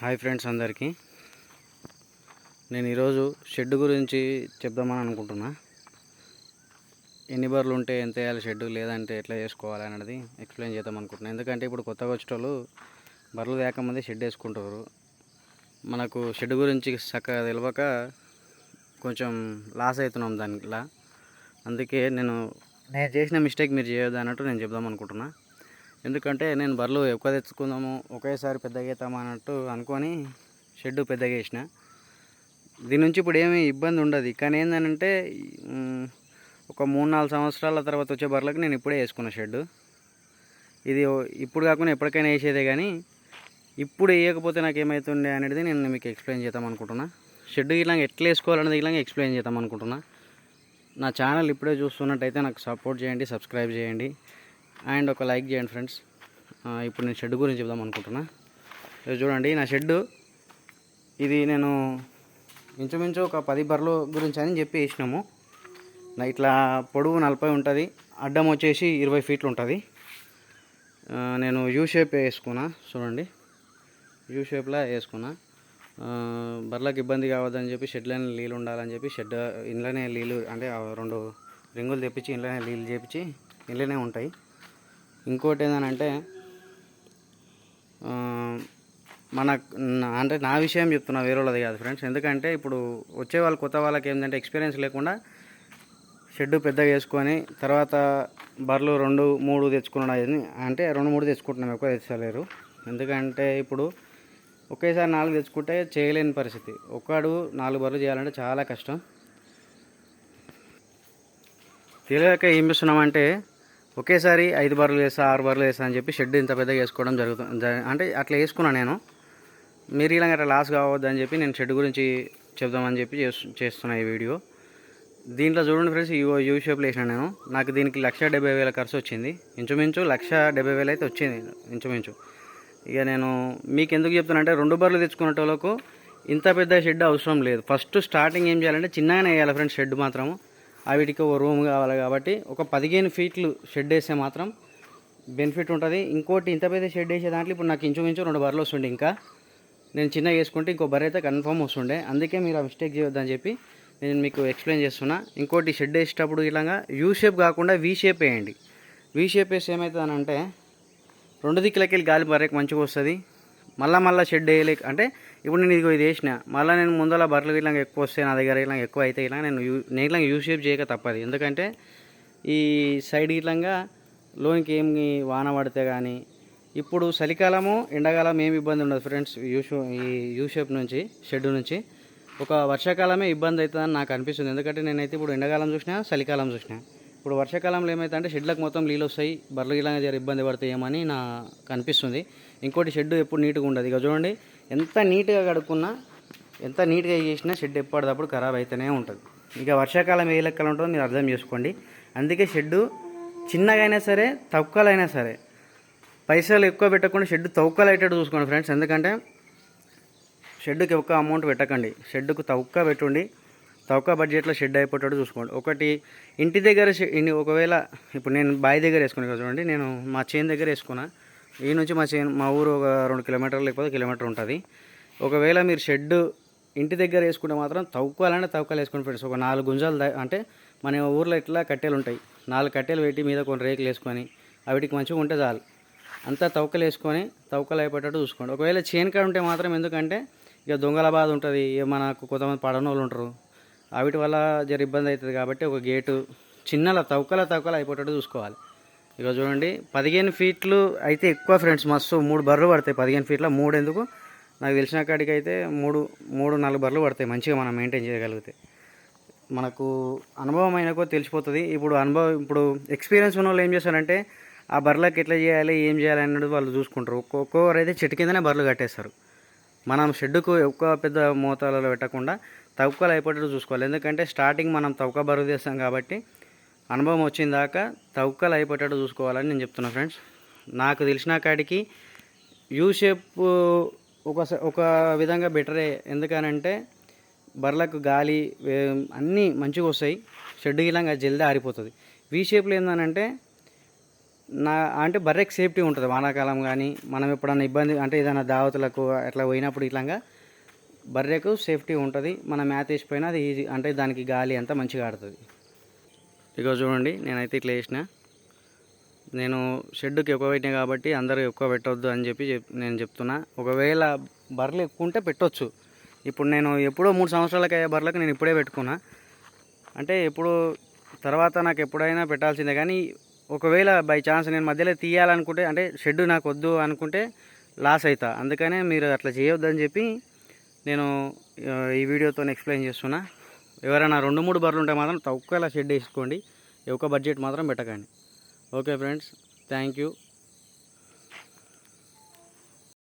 Hi friends అందరికీ. నేను ఈరోజు షెడ్ గురించి చెప్దామని అనుకుంటున్నా. ఎన్ని బర్రెలు ఉంటే ఎంత వేయాలి షెడ్ లేదంటే ఎట్లా చేసుకోవాలి అనేది ఎక్స్ప్లెయిన్ చేద్దాం అనుకుంటున్నాను ఎందుకంటే ఇప్పుడు కొత్తగా వచ్చేటోళ్ళు బర్రెలు లేకముందే షెడ్ వేసుకుంటారు. మనకు షెడ్ గురించి చక్కగా తెలియక కొంచెం లాస్ అవుతున్నాం దానిలా. అందుకే నేను నేను చేసిన మిస్టేక్ మీరు చేయొద్దు అన్నట్టు నేను చెప్దాం అనుకుంటున్నాను ఎందుకంటే నేను బర్రెలు ఎక్కువ తెచ్చుకుందాము ఒకేసారి పెద్దగా అవుతాము అన్నట్టు అనుకొని షెడ్ పెద్దగా వేసిన దీని నుంచి ఇప్పుడు ఏమీ ఇబ్బంది ఉండదు. కానీ ఏంటంటే ఒక మూడు నాలుగు సంవత్సరాల తర్వాత వచ్చే బర్రెలకు నేను ఇప్పుడే వేసుకున్న షెడ్ ఇది ఇప్పుడు కాకుండా ఎప్పటికైనా వేసేదే కానీ ఇప్పుడు వేయకపోతే నాకు ఏమవుతుండే అనేది నేను మీకు ఎక్స్ప్లెయిన్ చేద్దాం అనుకుంటున్నా. షెడ్ ఇలా ఎట్లా వేసుకోవాలనేది ఇలా ఎక్స్ప్లెయిన్ చేద్దాం అనుకుంటున్నా. నా ఛానల్ ఇప్పుడే చూస్తున్నట్టయితే నాకు సపోర్ట్ చేయండి సబ్స్క్రైబ్ చేయండి. అండ్ ఒక లైక్ చేయండి ఫ్రెండ్స్. ఇప్పుడు నేను షెడ్ గురించి చెప్దాం అనుకుంటున్నా. చూడండి నా షెడ్ ఇది నేను ఇంచుమించు ఒక పది బర్రెల గురించి అని చెప్పి వేసినాము. ఇట్లా పొడవు నలభై ఉంటుంది అడ్డం వచ్చేసి ఇరవై ఫీట్లు ఉంటుంది. నేను యూ షేప్ వేసుకున్నా చూడండి. యూ షేప్లో వేసుకున్నా. బర్లకు బర్రెలకు ఇబ్బంది కావద్దని చెప్పి షెడ్లోనే నీళ్ళు ఉండాలని చెప్పి షెడ్ ఇంట్లోనే నీళ్ళు అంటే రెండు రింగులు తెప్పించి ఇంట్లోనే నీళ్ళు చేపించి ఇంట్లోనే ఉంటాయి. ఇంకోటి ఏంటంటే మన నా- అంటే నా విషయం చెప్తున్నా వేరే వాళ్ళది కాదు ఫ్రెండ్స్. ఎందుకంటే ఇప్పుడు వచ్చే వాళ్ళు కొత్త వాళ్ళకి ఏంటంటే ఎక్స్పీరియన్స్ లేకుండా షెడ్ పెద్దగా వేసుకొని తర్వాత బర్రెలు రెండు మూడు తెచ్చుకున్నాడు అంటే రెండు మూడు తెచ్చుకుంటున్నాం ఎక్కువ తెచ్చలేరు ఎందుకంటే ఇప్పుడు ఒకేసారి నాలుగు తెచ్చుకుంటే చేయలేని పరిస్థితి. ఒక్కడు నాలుగు బర్రెలు చేయాలంటే చాలా కష్టం. తెలియక ఏం చేస్తున్నామంటే ఒకేసారి ఐదు బర్రెలు వేస్తా ఆరు బర్రెలు వేసా అని చెప్పి షెడ్ ఇంత పెద్దగా వేసుకోవడం జరుగుతుంది అంటే అట్లా వేసుకున్నా నేను. మీరు ఇలాగ అట్లా లాస్ కావద్దని చెప్పి నేను షెడ్ గురించి చెప్దామని చెప్పి చేస్తు- చేస్తున్నా ఈ వీడియో. దీంట్లో చూడండి ఫ్రెండ్స్ యూ యూ షేప్లో వేసిన నేను. నాకు దీనికి లక్ష డెబ్బై వేల ఖర్చు వచ్చింది. ఇంచుమించు లక్ష డెబ్బై వేలు అయితే వచ్చింది ఇంచుమించు. ఇక నేను మీకు ఎందుకు చెప్తున్నానంటే రెండు బర్రెలు తెచ్చుకునేటోళ్ళకు ఇంత పెద్ద షెడ్ అవసరం లేదు. ఫస్ట్ స్టార్టింగ్ ఏం చేయాలంటే చిన్నగానే వేయాలి ఫ్రెండ్స్ షెడ్ మాత్రము. ఆవిటికి ఒక రూమ్ కావాలి కాబట్టి ఒక పదిహేను ఫీట్లు షెడ్ వేస్తే మాత్రం బెనిఫిట్ ఉంటుంది. ఇంకోటి ఇంత పెద్ద షెడ్ వేసే దాంట్లో ఇప్పుడు నాకు ఇంచుమించు రెండు బర్రెలు వస్తుండే ఇంకా. నేను చిన్నగా వేసుకుంటే ఇంకో బర్రె అయితే కన్ఫర్మ్ వస్తుండే. అందుకే మీరు ఆ మిస్టేక్ చేయొద్దని చెప్పి నేను మీకు ఎక్స్ప్లెయిన్ చేస్తున్నా. ఇంకోటి షెడ్ వేసేటప్పుడు ఇలాగా యూ షేప్ కాకుండా వీ షేప్ వేయండి. వీ షేప్ వేస్తే ఏమవుతుంది అంటే రెండు దిక్కులకి వెళ్ళి గాలి బర్రెకి మంచిగా వస్తుంది. మళ్ళా మళ్ళీ షెడ్ వేయలేక అంటే ఇప్పుడు నేను ఇదిగో ఇది వేసిన. మళ్ళీ నేను ముందర బట్టలు ఇట్లా ఎక్కువ వస్తాయి నా దగ్గర ఇట్లా ఎక్కువ అయితే ఇలా నేను యూ నేను ఇట్లా యూ షేప్ చేయక తప్పదు. ఎందుకంటే ఈ సైడ్ ఇట్లంగా లోనికి ఏమి వాన పడితే కానీ ఇప్పుడు చలికాలము ఎండాకాలం ఏమి ఇబ్బంది ఉండదు ఫ్రెండ్స్. యూ ఈ యూ షేప్ నుంచి షెడ్ నుంచి ఒక వర్షాకాలమే ఇబ్బంది అవుతుందని నాకు అనిపిస్తుంది. ఎందుకంటే నేనైతే ఇప్పుడు ఎండాకాలం చూసినా చలికాలం చూసినా. ఇప్పుడు వర్షాకాలంలో ఏమైతుందంటే షెడ్లకు మొత్తం నీళ్ళు వస్తాయి బర్రెలు ఇలా జర ఇబ్బంది పడతాయేమని నాకు కనిపిస్తుంది. ఇంకోటి షెడ్ ఎప్పుడు నీట్గా ఉండదు. ఇక చూడండి ఎంత నీట్గా కడుక్కున్నా ఎంత నీట్గా చేసినా షెడ్ ఎప్పటికప్పుడు ఖరాబ్ అయితేనే ఉంటుంది. ఇక వర్షాకాలం ఏ లెక్కలు ఉంటుందో మీరు అర్థం చేసుకోండి. అందుకే షెడ్డు చిన్నగా అయినా సరే తక్కువలైనా సరే పైసలు ఎక్కువ పెట్టకుండా షెడ్ తౌకలు అయ్యేటట్టు చూసుకోండి ఫ్రెండ్స్. ఎందుకంటే షెడ్కి ఎక్కువ అమౌంట్ పెట్టకండి. షెడ్కు తవ్వుక పెట్టుండి తక్కువ బడ్జెట్లో షెడ్ అయిపోయేటట్టు చూసుకోండి. ఒకటి ఇంటి దగ్గర ఒకవేళ ఇప్పుడు నేను బావి దగ్గర వేసుకున్నాను కదా చూడండి నేను మా చేను దగ్గర వేసుకున్నా. ఈ నుంచి మా చేను మా ఊరు ఒక రెండు కిలోమీటర్లు లేకపోతే కిలోమీటర్ ఉంటుంది. ఒకవేళ మీరు షెడ్ ఇంటి దగ్గర వేసుకుంటే మాత్రం తవ్వుకోవాలంటే తవ్వుకాలు వేసుకుని ఫ్రెండ్స్ ఒక నాలుగు గుంజాలు దా- అంటే మన ఊర్లో ఇట్లా కట్టెలు ఉంటాయి. నాలుగు కట్టెలు పెట్టి మీద కొన్ని రేకులు వేసుకొని అవిటికి మంచిగా ఉంటే చాలు. అంతా తవ్వకలు వేసుకొని తవ్వకలు అయిపోయేటట్టు చూసుకోండి. ఒకవేళ చేను కాడ ఉంటే మాత్రం ఎందుకంటే ఇక దొంగల బాధ ఉంటుంది. ఇక మనకు కొంతమంది పడనోళ్ళు వాళ్ళు ఉంటారు. వాటి వల్ల జర ఇబ్బంది అవుతుంది కాబట్టి ఒక గేటు చిన్నల తవ్వకల తవ్వకలు అయిపోయేటట్టు చూసుకోవాలి. ఇక చూడండి పదిహేను ఫీట్లు అయితే ఎక్కువ ఫ్రెండ్స్ మస్తు మూడు బర్రెలు పడతాయి. పదిహేను ఫీట్ల మూడు ఎందుకు? నాకు తెలిసిన కాడికి అయితే మూడు మూడు నాలుగు బర్రెలు పడతాయి మంచిగా మనం మెయింటైన్ చేయగలిగితే. మనకు అనుభవం అయినకో తెలిసిపోతుంది. ఇప్పుడు అనుభవం ఇప్పుడు ఎక్స్పీరియన్స్ ఉన్న వాళ్ళు ఏం చేస్తారంటే ఆ బర్రెలకు ఎట్లా చేయాలి ఏం చేయాలి అన్నది వాళ్ళు చూసుకుంటారు. ఒక్కొక్కరు అయితే చెట్టు కిందనే బర్రెలు కట్టేస్తారు. మనం షెడ్డుకు ఎక్కువ పెద్ద మోతాదులో పెట్టకుండా తవ్వుకలు అయిపోయేటట్టు చూసుకోవాలి. ఎందుకంటే స్టార్టింగ్ మనం తవ్వుక బరువు చేస్తాం కాబట్టి అనుభవం వచ్చిన దాకా తవ్వుకలు అయిపోయేటట్టు చూసుకోవాలని నేను చెప్తున్నా ఫ్రెండ్స్ నాకు తెలిసిన కాడికి యూ షేప్ ఒక స- ఒక విధంగా బెటరే ఎందుకనంటే బర్రెలకు గాలి అన్నీ మంచిగా వస్తాయి. షెడ్ ఇలాగా జల్దీ ఆరిపోతుంది. వీ షేప్లో ఏందనంటే నా అంటే బర్రెకి సేఫ్టీ ఉంటుంది. వానాకాలం కానీ మనం ఎప్పుడన్నా ఇబ్బంది అంటే ఏదైనా దావతులకు అట్లా పోయినప్పుడు ఇట్లాగా బర్రెకు సేఫ్టీ ఉంటుంది. మనం మ్యాత్ వేసిపోయినా అది ఈజీ అంటే దానికి గాలి అంతా మంచిగా ఆడుతుంది. ఇక చూడండి నేనైతే ఇట్లా వేసిన. నేను షెడ్కి ఎక్కువ పెట్టినా కాబట్టి అందరూ ఎక్కువ పెట్టవద్దు అని చెప్పి చెప్ నేను చెప్తున్నా. ఒకవేళ బర్రెలు ఎక్కువ ఉంటే పెట్టవచ్చు ఇప్పుడు నేను ఎప్పుడో మూడు సంవత్సరాలకి అయ్యే బర్రెలకు నేను ఇప్పుడే పెట్టుకున్నా. అంటే ఎప్పుడు తర్వాత నాకు ఎప్పుడైనా పెట్టాల్సిందే. కానీ ఒకవేళ బై ఛాన్స్ నేను మధ్యలో తీయాలనుకుంటే అంటే షెడ్ నాకు వద్దు అనుకుంటే లాస్ అవుతా అందుకనే మీరు అట్లా చేయొద్దని చెప్పి నేను ఈ వీడియోతో ఎక్స్ప్లెయిన్ చేస్తున్నా. ఎవరైనా రెండు మూడు బర్రెలు ఉంటే మాత్రం తక్కువ షెడ్ వేసుకోండి. ఒక బడ్జెట్ మాత్రం పెట్టకండి. Okay friends thank you